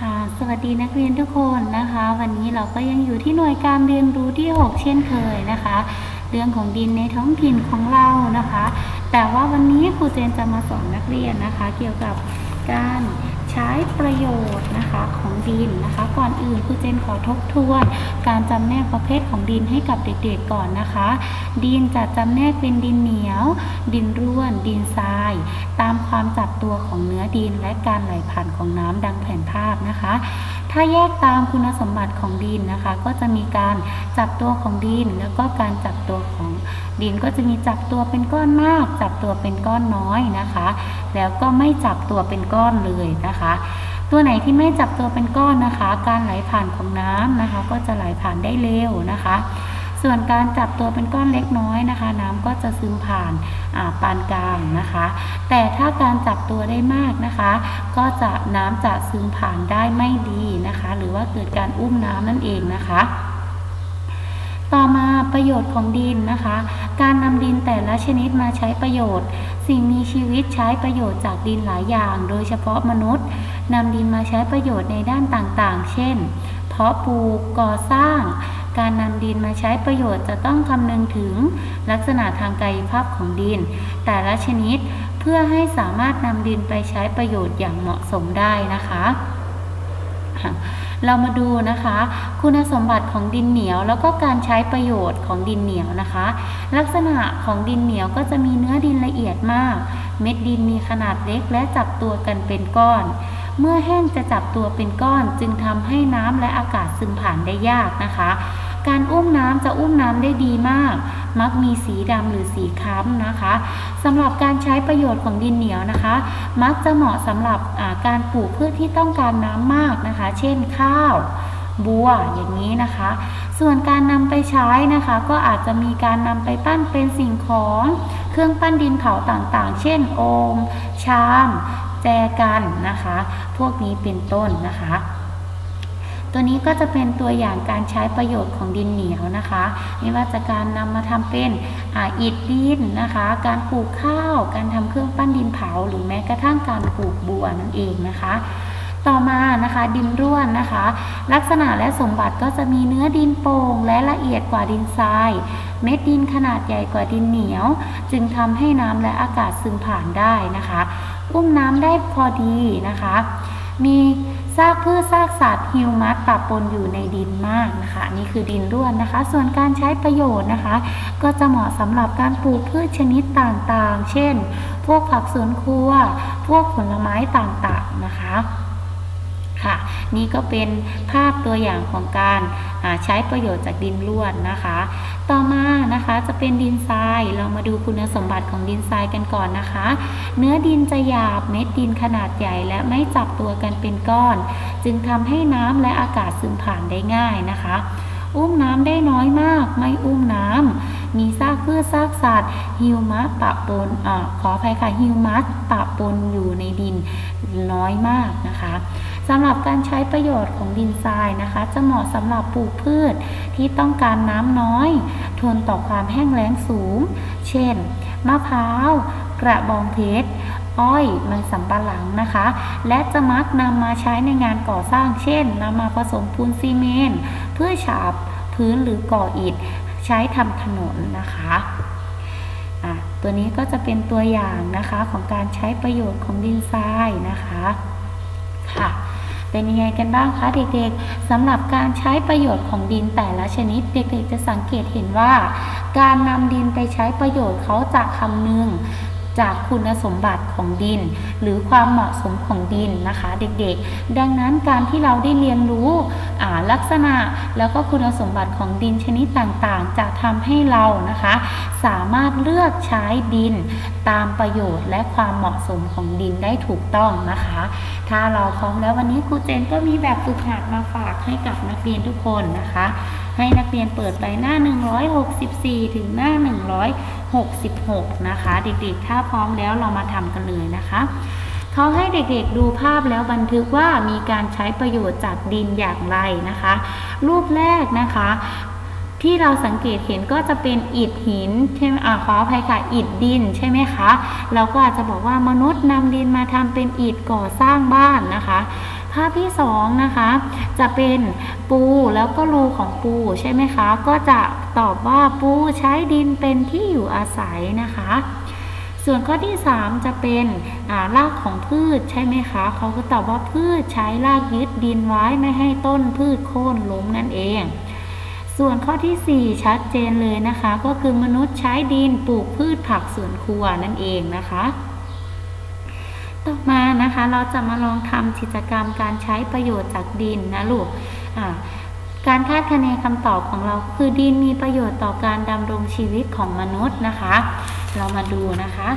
ค่ะสวัสดีนักเรียนทุกคนนะคะ วันนี้เราก็ยังอยู่ที่หน่วยการเรียนรู้ที่ 6 เช่นเคยนะคะ เรื่องของดินในท้องถิ่นของเรานะคะ แต่ว่าวันนี้ครูเจนจะมาสอนนักเรียนนะคะ เกี่ยวกับการ ใช้ประโยชน์นะคะของดินนะคะ ก่อนอื่นครูเจนขอทบทวน การจำแนกประเภทของดินให้กับเด็กๆก่อนนะคะ ดินจะจำแนกเป็นดินเหนียว ดินร่วน ดินทราย ตามความจับตัวของเนื้อดินและการไหลผ่านของน้ำดังแผนภาพนะคะ ถ้าแยกตามคุณสมบัติของดินนะคะ ก็จะมีการจับตัวของดิน แล้วก็การจับตัวของดินก็จะมีจับตัวเป็นก้อนมาก จับตัวเป็นก้อนน้อยนะคะ แล้วก็ไม่จับตัวเป็นก้อนเลยนะคะ ตัวไหนที่ไม่จับตัวเป็นก้อนนะคะ การไหลผ่านของน้ำนะคะ ก็จะไหลผ่านได้เร็วนะคะ ส่วนการจับตัวเป็นก้อนเล็กน้อยนะคะ น้ำก็จะซึมผ่านปานกลางนะคะ แต่ถ้าการจับตัวได้มากนะคะ ก็จะน้ำจะซึมผ่านได้ไม่ดีนะคะ หรือว่าเกิดการอุ้มน้ำนั่นเองนะคะต่อมาประโยชน์ของดินนะคะ การนำดินแต่ละชนิดมาใช้ประโยชน์ สิ่งมีชีวิตใช้ประโยชน์จากดินหลายอย่าง โดยเฉพาะมนุษย์นำดินมาใช้ประโยชน์ในด้านต่างๆ เช่น เพาะปลูกก่อสร้าง การนำดินมาใช้ประโยชน์จะต้องคำนึงถึงลักษณะทางกายภาพของดิน แต่ละชนิดเพื่อให้สามารถนำดินไปใช้ประโยชน์อย่างเหมาะสมได้นะคะเรามาดูนะคะ คุณสมบัติของดินเหนียว แล้วก็การใช้ประโยชน์ของดินเหนียวนะคะ ลักษณะของดินเหนียวก็จะมีเนื้อดินละเอียดมาก เม็ดดินมีขนาดเล็กและจับตัวกันเป็นก้อน เมื่อแห้งจะจับตัวเป็นก้อนจึงทำให้น้ำและอากาศซึมผ่านได้ยากนะคะ การอุ้มน้ำจะอุ้มน้ำได้ดีมาก มักมีสีดำหรือสีคล้ำนะคะสำหรับการใช้ประโยชน์ของดินเหนียวนะคะ มักจะเหมาะสำหรับการปลูกพืชที่ต้องการน้ำมากนะคะ เช่นข้าวบัวอย่างนี้นะคะ ส่วนการนำไปใช้นะคะ ก็อาจจะมีการนำไปปั้นเป็นสิ่งของ เครื่องปั้นดินเผาต่างๆ เช่นโอมชาม แจกันนะคะ พวกนี้เป็นต้นนะคะ ตัวนี้ก็จะเป็นตัวอย่างการใช้ประโยชน์ของดินเหนียวนะคะ ไม่ว่าจะการนำมาทำเป็นออิฐดินนะคะ การปลูกข้าว การทำเครื่องปั้นดินเผา หรือแม้กระทั่งการปลูกบัวนั่นเองนะคะต่อมานะคะดินร่วนนะคะ ลักษณะและสมบัติก็จะมีเนื้อดินโป่งและละเอียดกว่าดินทราย เม็ดดินขนาดใหญ่กว่าดินเหนียว จึงทำให้น้ำและอากาศซึมผ่านได้นะคะ อุ้มน้ำได้พอดีนะคะ มี ซากพืชซากสัตว์ฮิวมัสปะปนอยู่ในดินมากนะคะนี่คือดินร่วนนะคะ ส่วนการใช้ประโยชน์นะคะ ก็จะเหมาะสำหรับการปลูกพืชชนิดต่างๆ เช่น พวกผักสวนครัว พวกผลไม้ต่างๆนะคะ นี่ก็เป็นภาพตัวอย่างของการใช้ประโยชน์จากดินร่วนนะคะ ต่อมานะคะจะเป็นดินทรายเรามาดูคุณสมบัติของดินทรายกันก่อนนะคะ เนื้อดินจะหยาบเม็ดดินขนาดใหญ่และไม่จับตัวกันเป็นก้อน จึงทำให้น้ำและอากาศซึมผ่านได้ง่ายนะคะอุ้มน้ำได้น้อยมาก ไม่อุ้มน้ำ มีซากพืชซากสัตว์ฮิวมัสปะปนอขออภัยค่ะฮิวมัสปะปนอยู่ในดินน้อยมากนะคะ สำหรับการใช้ประโยชน์ของดินทรายนะคะ จะเหมาะสำหรับปลูกพืชที่ต้องการน้ำน้อย ทนต่อความแห้งแล้งสูง เช่น มะพร้าว กระบองเพชรอ้อยมันสำปะหลังนะคะ และจะมักนำมาใช้ในงานก่อสร้าง เช่นนำมาผสมปูนซีเมนต์เพื่อฉาบพื้นหรือก่ออิฐ ใช้ทำถนนนะคะอะตัวนี้ก็จะเป็นตัวอย่างนะคะของการใช้ประโยชน์ของดินทรายนะคะค่ะ เป็นยังไงกันบ้างคะเด็กๆสำหรับการใช้ประโยชน์ของดินแต่ละชนิด เด็กๆจะสังเกตเห็นว่า การนำดินไปใช้ประโยชน์เขาจะคำนึง จากคุณสมบัติของดิน หรือความเหมาะสมของดินนะคะ เด็กๆ ดังนั้นการที่เราได้เรียนรู้ลักษณะแล้วก็คุณสมบัติของดินชนิดต่างๆ จะทำให้เรานะคะ สามารถเลือกใช้ดินตามประโยชน์และความเหมาะสมของดินได้ถูกต้องนะคะ ถ้าเราพร้อมแล้ววันนี้ครูเจนก็มีแบบฝึกหัดมาฝากให้กับนักเรียนทุกคนนะคะ ให้นักเรียนเปิดไปหน้า 164 ถึงหน้า 66 นะคะ เด็กๆ ถ้าพร้อมแล้วเรามาทำกันเลยนะคะเขาให้เด็กๆดูภาพแล้วบันทึกว่ามีการใช้ประโยชน์จากดินอย่างไรนะคะ รูปแรกนะคะ ที่เราสังเกตเห็นก็จะเป็นอิฐหินใช่ไหมอ่าขออภัยค่ะอิฐดินใช่ไหมคะ เราก็อาจจะบอกว่ามนุษย์นำดินมาทำเป็นอิฐก่อสร้างบ้านนะคะ ภาพที่สองนะคะ จะเป็นปูแล้วก็รูของปูใช่ไหมคะ ก็จะตอบว่าปูใช้ดินเป็นที่อยู่อาศัยนะคะ ส่วนข้อที่ 3 จะเป็นารากของพืชใช่ไหมคะ เขาก็ตอบว่าพืชใช้รากยึดดินไว้ไม่ให้ต้นพืชโค่นล้มนั่นเอง ส่วนข้อทีสี่4 ชัดเจนเลยนะคะ ก็คือมนุษย์ใช้ดินปลูกพืชผักสวนครัวนั่นเองนะคะ มานะคะ เราจะมาลองทำกิจกรรมการใช้ประโยชน์จากดินนะลูกอ่าการคาดคะเนคำตอบของเราคือดินมีประโยชน์ต่อการดำรงชีวิตของมนุษย์นะคะ เรามาดูนะคะ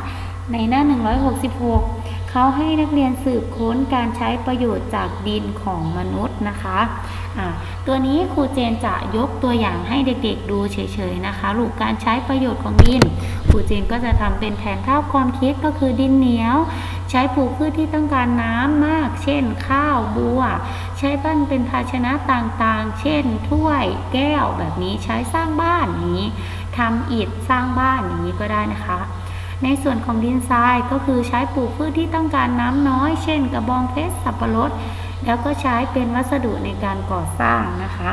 ในหน้า 166 เขาให้นักเรียนสืบค้นการใช้ประโยชน์จากดินของมนุษย์นะคะอ่าตัวนี้ครูเจนจะยกตัวอย่างให้เด็กๆดูเฉยๆนะคะลูกการใช้ประโยชน์ของดิน ครูเจนก็จะทำเป็นแผนภาพความคิดก็คือดินเหนียว ใช้ปลูกพืชที่ต้องการน้ำมาก เช่น ข้าวบัว ใช้ปั้นเป็นภาชนะต่างๆ เช่น ถ้วยแก้วแบบนี้ใช้สร้างบ้านอย่างนี้ทำอิฐสร้างบ้านอย่างนี้ก็ได้นะคะ ในส่วนของดินทรายก็คือใช้ปลูกพืชที่ต้องการน้ำน้อย เช่น กระบองเพชรสับปะรดแล้วก็ใช้เป็นวัสดุในการก่อสร้างนะคะ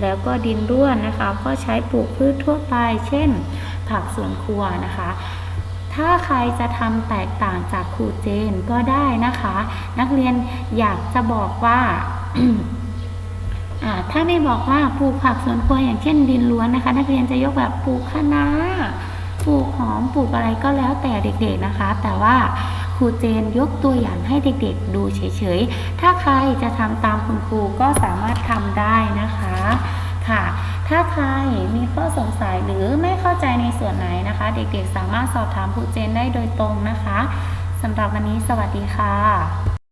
แล้วก็ดินร่วนนะคะ ก็ใช้ปลูกพืชทั่วไป เช่น ผักสวนครัวนะคะ ถ้าใครจะทำแตกต่างจากครูเจนก็ได้นะคะ นักเรียนอยากจะบอกว่าถ้าไม่บอกว่าปลูกผักสวนครัวอย่างเช่นดินล้วนนะคะ นักเรียนจะยกแบบปลูกคะน้าปลูกหอมปลูกอะไรก็แล้วแต่เด็กๆนะคะ แต่ว่าครูเจนยกตัวอย่างให้เด็กๆดูเฉยๆ ถ้าใครจะทำตามคุณครูก็สามารถทำได้นะคะค่ะ ถ้าใครมีข้อสงสัยหรือไม่ เข้าใจในส่วนไหนนะคะ เด็กๆ สามารถสอบถามครูเจนได้โดยตรงนะคะสำหรับวันนี้สวัสดีค่ะ